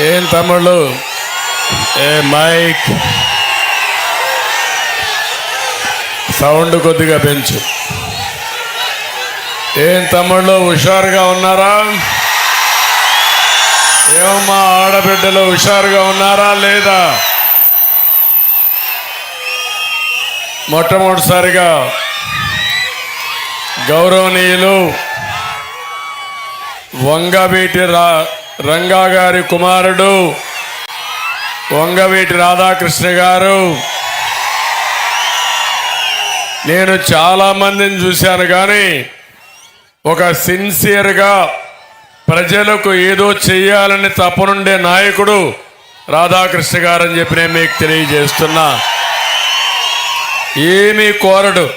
ఏం తమ్ముళ్ళు? ఏ mic? Sound కొద్దిగా పెంచు. ఏం తమ్ముళ్ళు హుషారుగా ఉన్నారా? ఏమమ్మా ఆడబిడ్డలు హుషారుగా ఉన్నారా లేదా? మొట్టమొదటిసారిగా గౌరవనీయులు వంగవీటి రా రంగా గారి కుమారుడు వంగవీటి రాధాకృష్ణ గారు. నేను చాలా మందిని చూశాను కానీ ఒక సిన్సియర్గా ప్రజలకు ఏదో చెయ్యాలని తపనుండే నాయకుడు రాధాకృష్ణ గారు అని చెప్పి నేను మీకు తెలియజేస్తున్నా. ఏమీ కోరడు.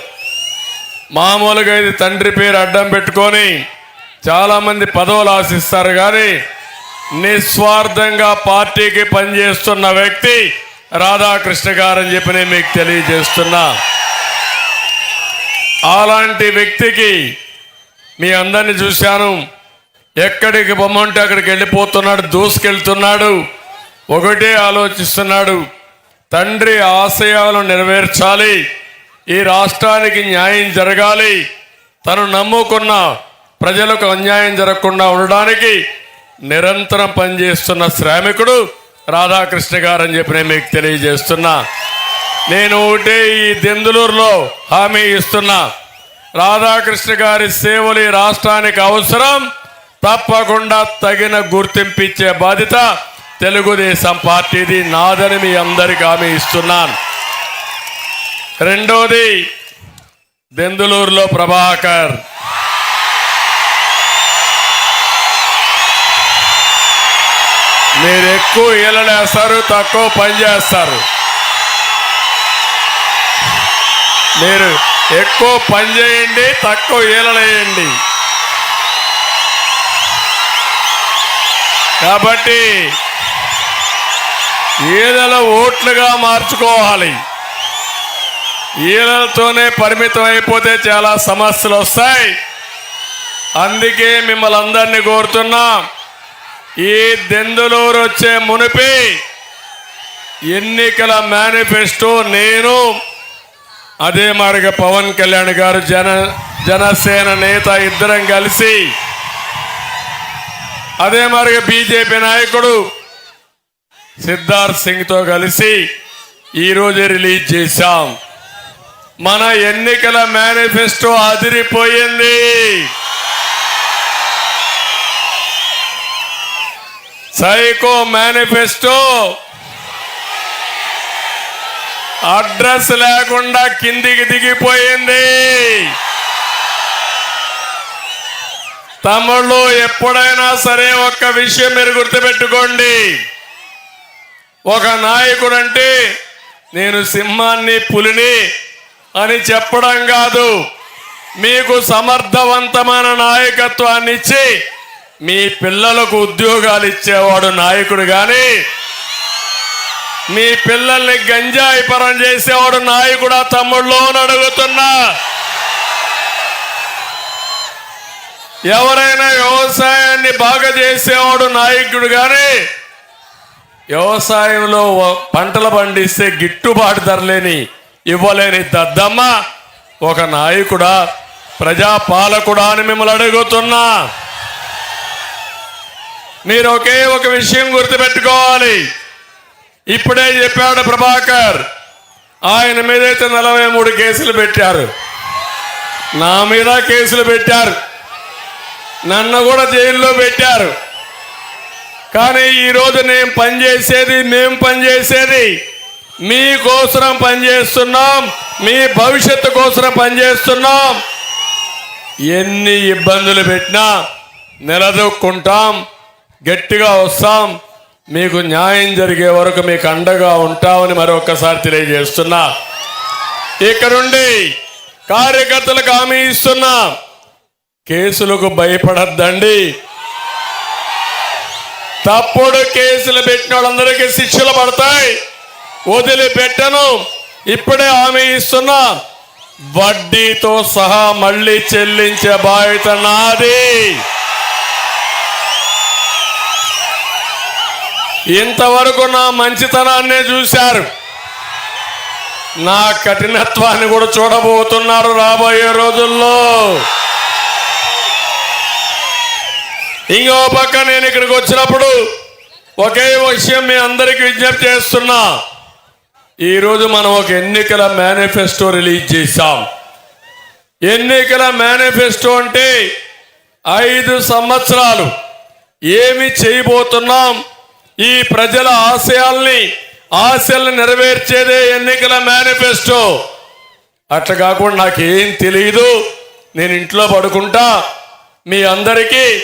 మామూలుగా ఇది తండ్రి పేరు అడ్డం పెట్టుకొని చాలామంది పదవులు ఆశిస్తారు కానీ నిస్వార్థంగా పార్టీకి పనిచేస్తున్న వ్యక్తి రాధాకృష్ణ గారని చెప్పి నేను మీకు తెలియజేస్తున్నా. అలాంటి వ్యక్తికి మీ అందరిని చూశాను. ఎక్కడికి బొమ్మంటే అక్కడికి వెళ్ళిపోతున్నాడు దూసుకెళ్తున్నాడు ఒకటే ఆలోచిస్తున్నాడు. తండ్రి ఆశయాలను నెరవేర్చాలి ఈ రాష్ట్రానికి న్యాయం జరగాలి. తను నమ్ముకున్న ప్రజలకు అన్యాయం జరగకుండా ఉండడానికి నిరంతరం పనిచేస్తున్న శ్రామికుడు రాధాకృష్ణ గారు అని చెప్పి నేను మీకు తెలియజేస్తున్నా. నేను ఒకటే ఈ దెందులూరులో హామీ ఇస్తున్నా. రాధాకృష్ణ గారి సేవలు ఈ రాష్ట్రానికి అవసరం. తప్పకుండా తగిన గుర్తింపు ఇచ్చే బాధ్యత తెలుగుదేశం పార్టీది నాదని మీ అందరికి హామీ ఇస్తున్నాను. రెండోది దెందులూరులో ప్రభాకర్. మీరు ఎక్కువ ఈలలేస్తారు తక్కువ పని చేస్తారు. మీరు ఎక్కువ పని చేయండి తక్కువ ఈలలేయండి కాబట్టి ఈలల ఓట్లుగా మార్చుకోవాలి. ఈలలతోనే పరిమితం అయిపోతే చాలా సమస్యలు వస్తాయి. అందుకే మిమ్మల్ని అందరినీ కోరుతున్నాం. ఈ దెందులూరు వచ్చే మునిపి ఎన్నికల మేనిఫెస్టో నేను అదే మారిగా పవన్ కళ్యాణ్ గారు జన జనసేన నేత ఇద్దరం కలిసి అదే మారిగా బీజేపీ నాయకుడు సిద్ధార్థ్ సింగ్తో కలిసి ఈరోజు రిలీజ్ చేశాం. మన ఎన్నికల మేనిఫెస్టో అదిరిపోయింది. Psycho manifesto. అడ్రస్ లేకుండా కిందికి దిగిపోయింది. తమ్ముళ్ళు ఎప్పుడైనా సరే ఒక్క విషయం మీరు గుర్తుపెట్టుకోండి. ఒక నాయకుడు అంటే నేను సింహాన్ని పులిని అని చెప్పడం కాదు. మీకు సమర్థవంతమైన నాయకత్వాన్ని ఇచ్చి మీ పిల్లలకు ఉద్యోగాలు ఇచ్చేవాడు నాయకుడు కానీ మీ పిల్లల్ని గంజాయి పరం చేసేవాడు నాయకుడా తమ్ముళ్ళు అడుగుతున్నా. ఎవరైనా వ్యవసాయాన్ని బాగా చేసేవాడు నాయకుడు కానీ వ్యవసాయంలో పంటలు పండిస్తే గిట్టుబాటు ధరలేని ఇవ్వలేని దద్దమ్మ ఒక నాయకుడా ప్రజాపాలకుడా అని మిమ్మల్ని అడుగుతున్నా. మీరు ఒకే ఒక విషయం గుర్తుపెట్టుకోవాలి. ఇప్పుడే చెప్పాడు ప్రభాకర్ ఆయన మీదైతే నలభై మూడు కేసులు పెట్టారు. నా మీద కేసులు పెట్టారు. నన్ను కూడా జైల్లో పెట్టారు. కానీ ఈరోజు నేను పనిచేసేది మేము పనిచేసేది మీకోసరం పనిచేస్తున్నాం మీ భవిష్యత్తు కోసం పనిచేస్తున్నాం. ఎన్ని ఇబ్బందులు పెట్టినా నిలదొక్కుంటాం. గట్టిగా వస్తాం. మీకు న్యాయం జరిగే వరకు మీకు అండగా ఉంటామని మరొకసారి తెలియజేస్తున్నా. ఇక్కడుండి కార్యకర్తలకు హామీ ఇస్తున్నా. కేసులకు భయపడద్దండి. తప్పుడు కేసులు పెట్టిన వాళ్ళందరికీ శిక్షలు పడతాయి. వదిలిపెట్టను. ఇప్పుడే హామీ ఇస్తున్నా. వడ్డీతో సహా మళ్ళీ చెల్లించే బాధ్యత నాది. ఇంతవరకు నా మంచితనాన్నే చూశారు. నా కఠినత్వాన్ని కూడా చూడబోతున్నారు రాబోయే రోజుల్లో. ఇంకో పక్క నేను ఇక్కడికి వచ్చినప్పుడు ఒకే విషయం మీ అందరికీ విజ్ఞప్తి చేస్తున్నా. ఈరోజు మనం ఒక ఎన్నికల మేనిఫెస్టో రిలీజ్ చేశాం. ఎన్నికల మేనిఫెస్టో అంటే ఐదు సంవత్సరాలు. ఏమి చేయబోతున్నాం? ఈ ప్రజల ఆశయాల్ని ఆశల్ని నెరవేర్చేదే ఎన్నికల మేనిఫెస్టో. అట్లా కాకుండా నాకేం తెలియదు నేను ఇంట్లో పడుకుంటా. మీ అందరికీ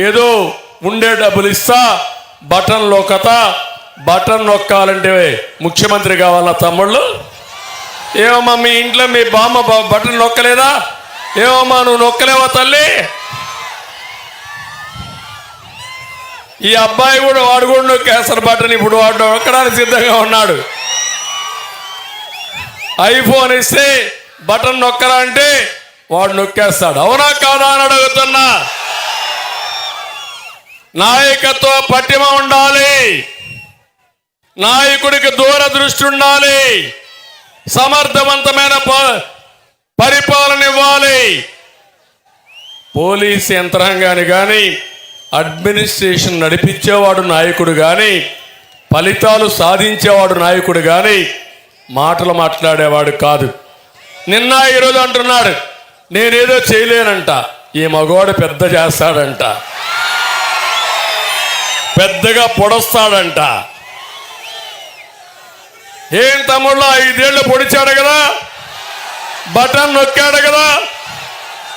ఏదో ఉండే డబ్బులు ఇస్తా. బటన్ నొక్కత. బటన్ నొక్కాలంటే ముఖ్యమంత్రి కావాలా తమ్ముళ్ళు? ఏమమ్మా మీ ఇంట్లో మీ బామ్మ బటన్ నొక్కలేదా? ఏమమ్మా నువ్వు నొక్కలేవా తల్లి? ఈ అబ్బాయి కూడా వాడు కూడా నొక్కేస్తారు బటన్ ఇప్పుడు వాడు నొక్కడానికి సిద్ధంగా ఉన్నాడు. ఐఫోన్ ఇస్తే బటన్ నొక్కరా అంటే వాడు నొక్కేస్తాడు. అవునా కాదా అని అడుగుతున్నా. నాయకత్వ పట్టిమ ఉండాలి. నాయకుడికి దూరదృష్టి ఉండాలి. సమర్థవంతమైన ప- పరిపాలన ఇవ్వాలి. పోలీస్ యంత్రాంగాన్ని కానీ అడ్మినిస్ట్రేషన్ నడిపించేవాడు నాయకుడు కానీ ఫలితాలు సాధించేవాడు నాయకుడు కానీ మాటలు మాట్లాడేవాడు కాదు. నిన్న ఈరోజు అంటున్నాడు నేనేదో చేయలేనంట ఈ మగవాడు పెద్ద చేస్తాడంట పెద్దగా పొడస్తాడంట. ఏం తమ్ముళ్ళు ఐదేళ్ళు పొడిచాడు కదా బటన్ నొక్కాడు కదా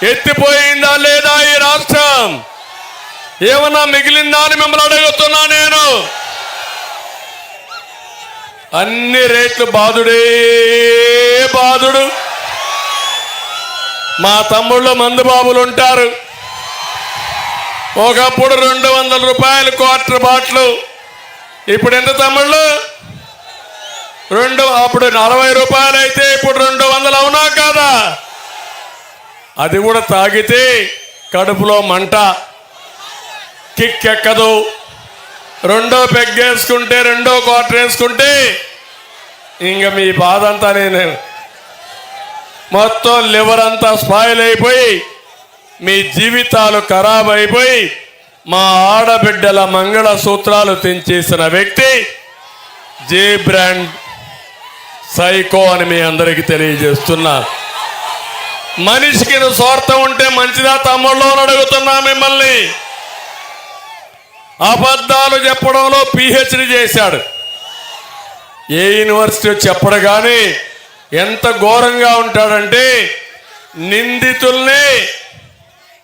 ఎత్తిపోయిందా లేదా ఈ రాష్ట్రం? ఏమన్నా మిగిలిందా అని మిమ్మల్ని అడుగుతున్నా నేను. అన్ని రేట్లు బాధుడే బాధుడు. మా తమ్ముళ్ళు మందుబాబులు ఉంటారు. ఒకప్పుడు రెండు వందల రూపాయలు క్వార్టర్ బాట్లు. ఇప్పుడు ఎంత తమ్ముళ్ళు? రెండు అప్పుడు నలభై రూపాయలు అయితే ఇప్పుడు రెండు వందలు అవునా కాదా? అది కూడా తాగితే కడుపులో మంట. కిక్ ఎక్కదు. రెండో పెగ్గేసుకుంటే రెండో క్వార్టర్ వేసుకుంటే ఇంక మీ బాధ అంతా నేను మొత్తం లివర్ అంతా స్పాయిల్ అయిపోయి మీ జీవితాలు ఖరాబ్ అయిపోయి మా ఆడబిడ్డల మంగళ సూత్రాలు తెంచేసిన వ్యక్తి జే బ్రాండ్ సైకో అని మీ అందరికీ తెలియజేస్తున్నా. మనిషికి స్వార్థం ఉంటే మంచిదా తమ్ముళ్ళు అని అడుగుతున్నా మిమ్మల్ని. అబద్ధాలు చెప్పడంలో పిహెచ్డి చేశాడు. ఏ యూనివర్సిటీ చెప్పడు కానీ ఎంత ఘోరంగా ఉంటాడంటే నిందితుల్ని